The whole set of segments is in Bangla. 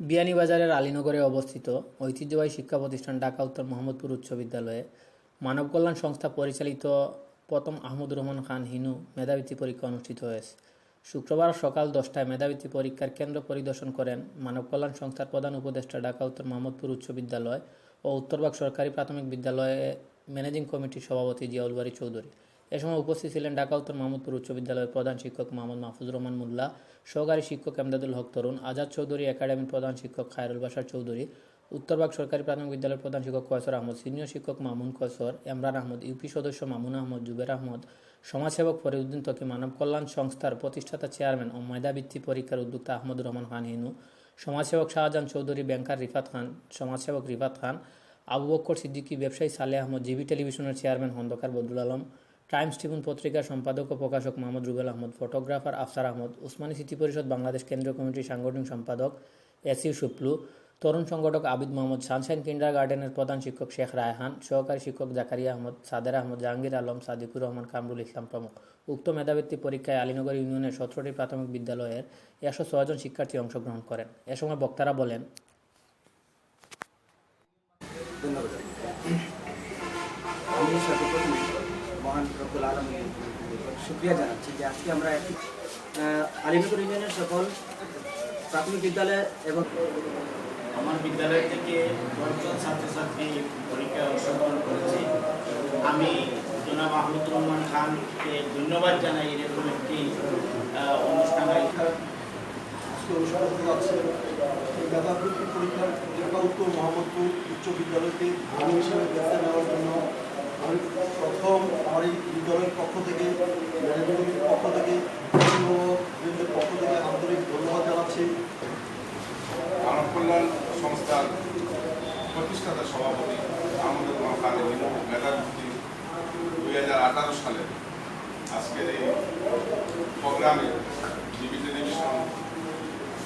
বিয়ানীবাজারের আলীনগরে অবস্থিত ঐতিহ্যবাহী শিক্ষা প্রতিষ্ঠান ঢাকা উত্তর মোহাম্মদপুর উচ্চ বিদ্যালয়ে মানব কল্যাণ সংস্থা পরিচালিত প্রথম আহমদুর রহমান খান হিনু মেধাবৃত্তি পরীক্ষা অনুষ্ঠিত হয়েছে। শুক্রবার সকাল দশটায় মেধাবৃত্তি পরীক্ষার কেন্দ্র পরিদর্শন করেন মানব কল্যাণ সংস্থার প্রধান উপদেষ্টা ঢাকা উত্তর মোহাম্মদপুর উচ্চ বিদ্যালয় ও উত্তরবাগ সরকারি প্রাথমিক বিদ্যালয়ে ম্যানেজিং কমিটির সভাপতি জিয়াউল বারী চৌধুরী। এ সময় উপস্থিত ছিলেন ঢাকা উত্তর মোহাম্মদপুর উচ্চ বিদ্যালয়ের প্রধান শিক্ষক মোহাম্মদ মাহফুজুর রহমান মোল্লা, সহকারী শিক্ষক এমদাদুল হক তরুণ, আজাদ চৌধুরী একাডেমির প্রধান শিক্ষক খায়রুল বাসার চৌধুরী উত্তরবাগ সরকারি প্রাথমিক বিদ্যালয়ের প্রধান শিক্ষক কয়সর আহমদ, সিনিয়র শিক্ষক মামুন কয়সর এমরান আহমদ, ইউপি সদস্য মামুন আহমদ, জুবের আহমদ, সমাজসেবক ফরিউদ্দিন তকি, মানব কল্যাণ সংস্থার প্রতিষ্ঠাতা চেয়ারম্যান ও মেধাবৃত্তি পরীক্ষার উদ্যোক্তা আহমদ রহমান খান হিনু, সমাজসেবক শাহজাহান চৌধুরী, ব্যাংকার রিফাত খান, সমাজসেবক রিফাত খান, আবু বক্কর সিদ্দিকী, ব্যবসায়ী সালে আহমদ, জিবি টেলিভিশনের chairman Khandakar Badrul Alam Times Tribune পত্রিকার সম্পাদক ও প্রকাশক মোহাম্মদ রুবেল আহমদ, ফটোগ্রাফার আফসার আহমদ, উসমানী স্মৃতি পরিষদ বাংলাদেশ কেন্দ্রীয় কমিটির সাংগঠনিক সম্পাদক এস ইউ শুক্লু তরুণ সংগঠক আবিদ মোহাম্মদ সানশাইন কিন্ডার গার্ডেনের প্রধান শিক্ষক শেখ রায়হান, সহকারী শিক্ষক জাকারিয়া আহমদ, সাদের আহমদ, জাহাঙ্গীর আলম, সাদিকুর রহমান, কামরুল ইসলাম প্রমুখ। উক্ত মেধাবৃত্তি পরীক্ষায় আলীনগর ইউনিয়নের সতেরোটি প্রাথমিক বিদ্যালয়ের একশো ছয়জন শিক্ষার্থী অংশগ্রহণ করেন। এ সময় বক্তারা বলেন আমি মহান রব্বুল আলমীর শুক্রিয়া জানাচ্ছি যে আজকে আমরা একটি আলিমপুর ইউনিয়নের সকল প্রাথমিক বিদ্যালয় এবং আমার বিদ্যালয় থেকে দশজন ছাত্রছাত্রী পরীক্ষায় অংশগ্রহণ করেছে। আমি জনাব মাহমুদুর রহমান খানকে ধন্যবাদ জানাই এরকম একটি আহ, অনুষ্ঠান পরীক্ষার উত্তর মোহাম্মদপুর উচ্চ বিদ্যালয়তে আমি হিসেবে ব্যবস্থা নেওয়ার জন্য আমি প্রথম আমার এই বিদ্যালয়ের পক্ষ থেকে ম্যানেজমেন্টের পক্ষ থেকে অভিভাবকদের পক্ষ থেকে আন্তরিক ধন্যবাদ জানাচ্ছি মানব কল্যাণ সংস্থার প্রতিষ্ঠাতা সভাপতি আমাদের খান মেধাবৃত্তি দুই হাজার আঠারো সালে আজকের এই প্রোগ্রামে জিবি টেলিভিশন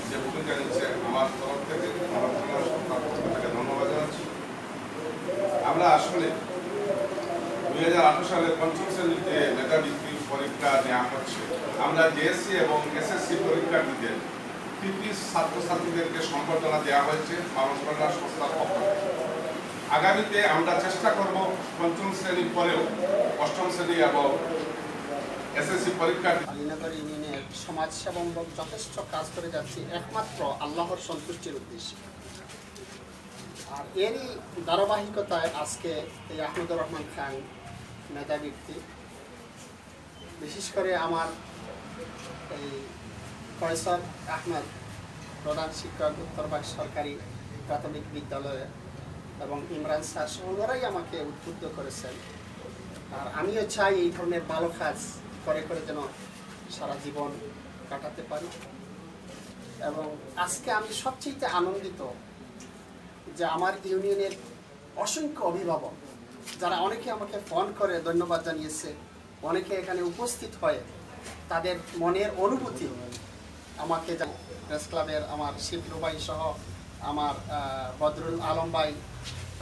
যে ভূমিকা নিচ্ছে আমার তরফ থেকে কল্যাণ সংস্থার পক্ষ থেকে ধন্যবাদ জানাচ্ছি। আমরা আসলে দুই হাজার আঠারো সালে পঞ্চম শ্রেণীতে মেধাবৃত্তি পরীক্ষা নেওয়া হচ্ছে। আমরা জেএসসি এবং এসএসসি পরীক্ষার্থীদের কৃতি ছাত্রছাত্রীদেরকে সম্বর্ধনা দেওয়া হয়েছে। কল্যাণ সংস্থার পক্ষ থেকে। আগামীতে আমরা চেষ্টা করব পঞ্চম শ্রেণির পরেও অষ্টম শ্রেণি এবং সমাজসেবামূলক যথেষ্ট কাজ করে যাচ্ছি, একমাত্র সন্তুষ্টির উদ্দেশ্যে। আর আজকে এই বিশেষ করে আমার এই ফয়সল আহমদ প্রধান শিক্ষক উত্তরবাগ সরকারি প্রাথমিক বিদ্যালয়ে এবং ইমরান সহ ওনারাই আমাকে উদ্বুদ্ধ করেছেন। আর আমিও চাই এই ধরনের ভালো কাজ করে করে যেন সারা জীবন কাটাতে পারি। এবং আজকে আমি সবচেয়ে আনন্দিত যে আমার ইউনিয়নের অসংখ্য অভিভাবক, যারা অনেকে আমাকে ফোন করে ধন্যবাদ জানিয়েছে, অনেকে এখানে উপস্থিত হয়ে তাদের মনের অনুভূতি আমাকে প্রেস ক্লাবের আমার শিবলু সহ আমার বদরুল আলম ভাই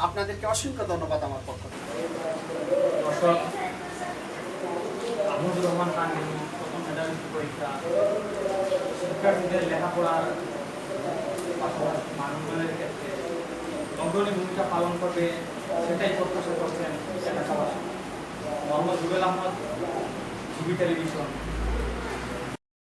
আপনাদেরকে অসংখ্য ধন্যবাদ আমার পক্ষ থেকে। আহমদুর রহমান খান প্রথম মেধাবৃত্তি পরীক্ষা, শিক্ষার্থীদের লেখাপড়ার পাশাপাশি মানবনের ক্ষেত্রে অগ্রণী ভূমিকা পালন করবে সেটাই প্রত্যাশা করছেন এলাকাবাসী মোহাম্মদ রুবেল আহমদ জিবি টেলিভিশন।